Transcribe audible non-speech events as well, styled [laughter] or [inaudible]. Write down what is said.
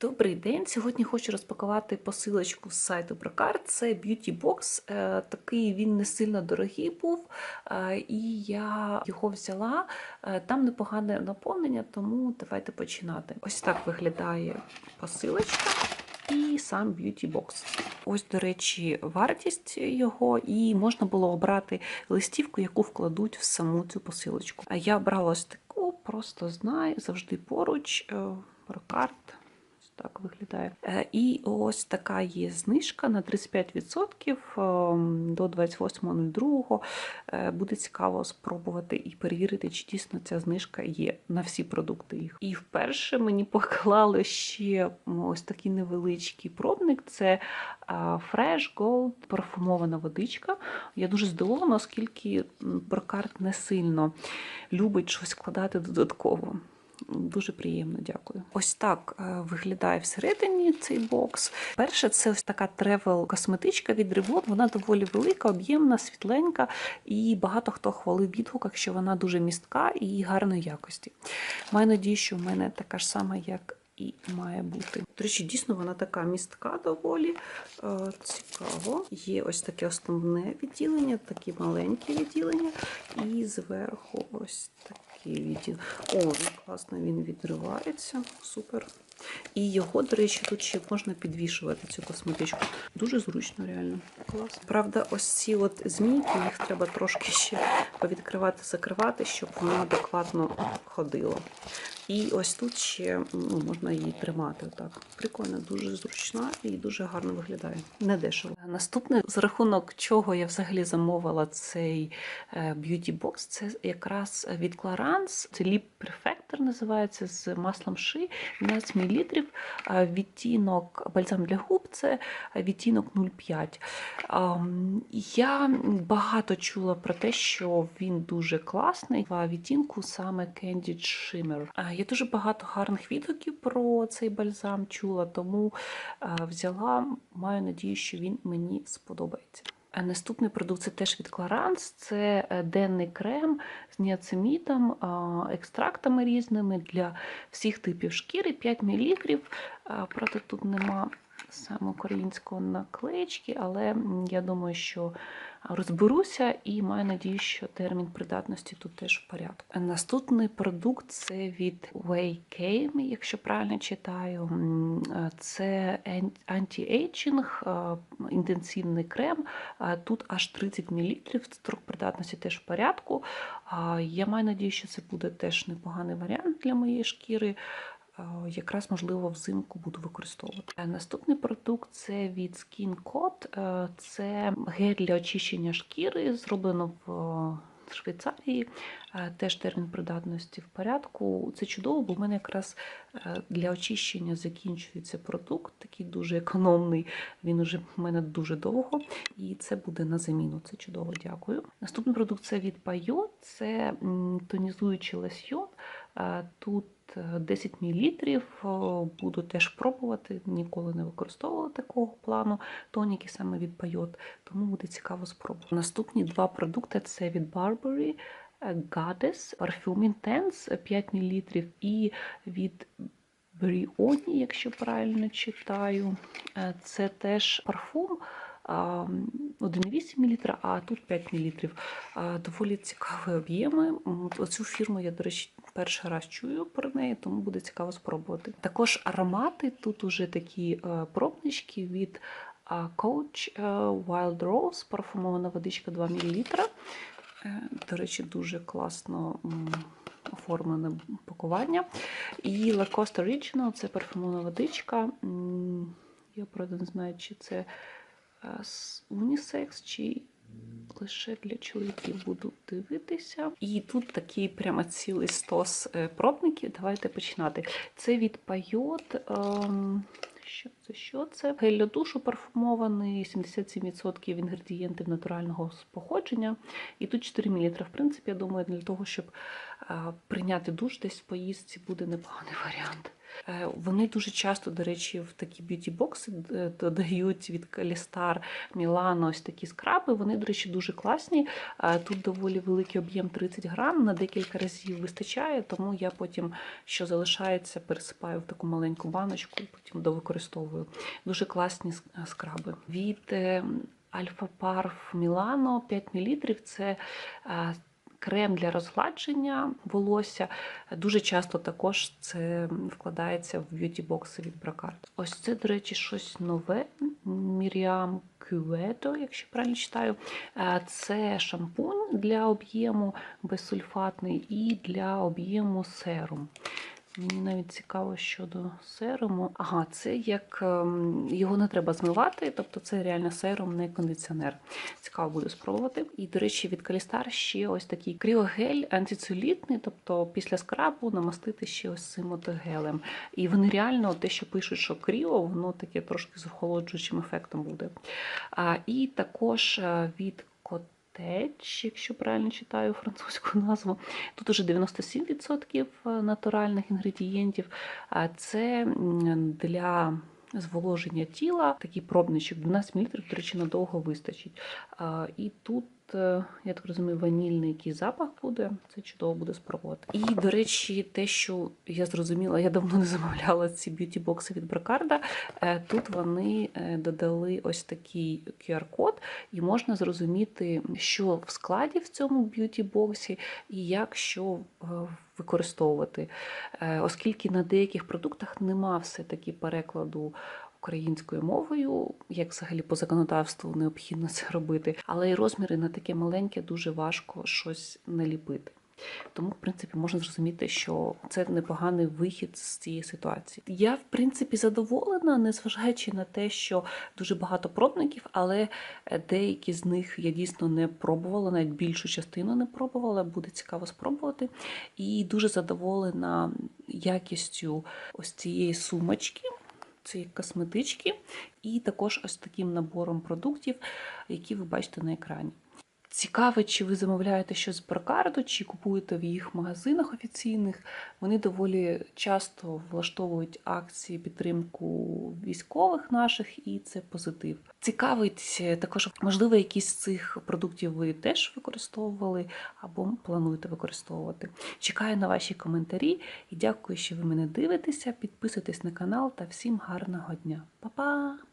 Добрий день. Сьогодні хочу розпакувати посилочку з сайту Брокар. Це Beauty Box. Е, Такий він не сильно дорогий був, е, і я його взяла. Е, Там непогане наповнення, тому давайте починати. Ось так виглядає посилочка. І сам Beauty Box. Ось, до речі, вартість його, і можна було обрати листівку, яку вкладуть в саму цю посилочку. А я обрала ось таку, просто знаю, завжди поруч. Брокарт. Так виглядає. Е, І ось така є знижка на 35% ем, до 28.02. Е, Буде цікаво спробувати і перевірити, чи дійсно ця знижка є на всі продукти їх. І вперше мені поклали ще ось такий невеличкий пробник. Це Fresh Gold парфумована водичка. Я дуже здивована, оскільки Брокарт не сильно любить щось вкладати додатково. Дуже приємно, дякую. Ось так е, виглядає всередині цей бокс. Перше, це ось така тревел-косметичка від Revlon. Вона доволі велика, об'ємна, світленька, і багато хто хвалив в відгуках, що вона дуже містка і гарної якості. Маю надію, що в мене така ж сама, як і має бути. До речі, дійсно вона така містка доволі е, цікаво. Є ось таке основне відділення, такі маленькі відділення, і зверху ось відділення. О, він класно він відривається. Супер. І його, до речі, тут ще можна підвішувати цю косметичку. Дуже зручно, реально. Клас. Правда, ось ці от змійки, їх треба трошки ще повідкривати, закривати, щоб воно адекватно ходило. І ось тут ще ну, можна її тримати. Отак. Прикольно, дуже зручна і дуже гарно виглядає. Не дешево. Наступне, за рахунок чого я взагалі замовила цей е, beauty box, це якраз від Clarins. Це Lip Perfector називається з маслом ши 12 мл. Е, Відтінок бальзам для губ це відтінок 0,5. Я багато чула про те, що він дуже класний. В відтінку саме Candid Shimmer. Е, Я дуже багато гарних відгуків про цей бальзам чула, тому е, взяла. Маю надію, що він мені сподобається. А Наступний продукт це теж від Clarins. Це е, денний крем з ніацимідом, екстрактами різними для всіх типів шкіри 5 мл. Правда, тут нема саме української наклеєчки, але я думаю, що розберуся і маю надію, що термін придатності тут теж в порядку. Наступний продукт це від Waycame, якщо правильно читаю. Це анті-ейджинг, інтенсивний крем. Тут аж 30 мл, строк придатності теж в порядку. Я маю надію, що це буде теж непоганий варіант для моєї шкіри. А, Якраз, можливо, взимку буду використовувати. Наступний продукт це від Skin Code. Е, Це гель для очищення шкіри, зроблено в е, Швейцарії. Е, Теж термін придатності в порядку. Це чудово, бо в мене якраз е, для очищення закінчується продукт, такий дуже економний. Він уже в мене дуже довго, і це буде на заміну. Це чудово, дякую. Наступний продукт це від Payot, це тонізуючий лосьйон. Е, Тут е, 10 мл. Буду теж пробувати. Ніколи не використовувала такого плану тоніки саме від Payot, тому буде цікаво спробувати. Наступні два продукти це від Burberry. е, Goddess Parfum Intense 5 мл і від Brioni, якщо правильно читаю. Е, Це теж парфум. а, 1,8 мл, а тут 5 мл. Доволі цікаві об'єми. Оцю фірму я, до речі, перший раз чую про неї, тому буде цікаво спробувати. Також аромати тут уже такі е, пробнички від а, Coach е, Wild Rose, парфумована водичка 2 мл. Е, До речі, дуже класно оформлене пакування. І Lacoste Original це парфумована водичка. Я правда не знаю, чи це е, унісекс, чи лише для чоловіків буду дивитися. І тут такий прямо цілий стос е, пробників. Давайте починати. Це від Пайот. ем, Що це що це? Гель для душу парфумований, 77% інгредієнтів натурального походження. І тут 4 мл. В принципі, я думаю, для того, щоб прийняти душ десь в поїздці, буде непоганий варіант. Е, Вони дуже часто, до речі, в такі б'юті-бокси е, додають від Калістар, Мілано ось такі скраби. Вони, до речі, дуже класні. Е, Тут доволі великий об'єм 30 грам, на декілька разів вистачає, тому я потім, що залишається, пересипаю в таку маленьку баночку, потім довикористовую. Дуже класні е, скраби. Від Альфа Парф Мілано 5 мл це е, крем для розгладження волосся. Дуже часто також це вкладається в б'юті-бокси від Бракард. Ось це, до речі, щось нове. Міріам Кюето, якщо правильно читаю. Е, Це шампунь для об'єму безсульфатний і для об'єму серум. Мені навіть цікаво щодо серуму. Ага, це як ем, його не треба змивати, тобто це реально серум, не кондиціонер. Цікаво буде спробувати. І, до речі, від Калістар ще ось такий кріогель антицелюлітний, тобто після скрабу намастити ще ось цим гелем. І вони реально, те, що пишуть, що кріо, воно таке трошки з охолоджуючим ефектом буде. А, і також е, від Котеч, якщо правильно читаю французьку [laughs] назву. Тут уже 97% натуральних інгредієнтів. Це для зволоження тіла такий пробничок 12 мл, до речі, надовго вистачить. І тут, е, я так розумію, ванільний який запах буде. Це чудово буде спробувати. І, до речі, те, що я зрозуміла, я давно не замовляла ці б'юті-бокси від Бракарда. Е, Тут вони е, додали ось такий QR-код, і можна зрозуміти, що в складі в цьому б'юті-боксі і як що е, використовувати. Е, Оскільки на деяких продуктах нема все-таки перекладу українською мовою, як взагалі по законодавству необхідно це робити, але і розміри на таке маленьке дуже важко щось наліпити. Тому, в принципі, можна зрозуміти, що це непоганий вихід з цієї ситуації. Я, в принципі, задоволена, незважаючи на те, що дуже багато пробників, але е, деякі з них я дійсно не пробувала, навіть більшу частину не пробувала. Буде цікаво спробувати. І дуже задоволена якістю ось цієї сумочки. Цієї косметички, і також ось таким набором продуктів, які ви бачите на екрані. Цікаво, чи ви замовляєте щось з Бракарду, чи купуєте в їх магазинах офіційних. Вони доволі часто влаштовують акції підтримку військових наших, і це позитив. Цікавить е, також, можливо, якісь з цих продуктів ви теж використовували або плануєте використовувати. Чекаю на ваші коментарі і дякую, що ви мене дивитеся. Підписуйтесь на канал та всім гарного дня. Па-па!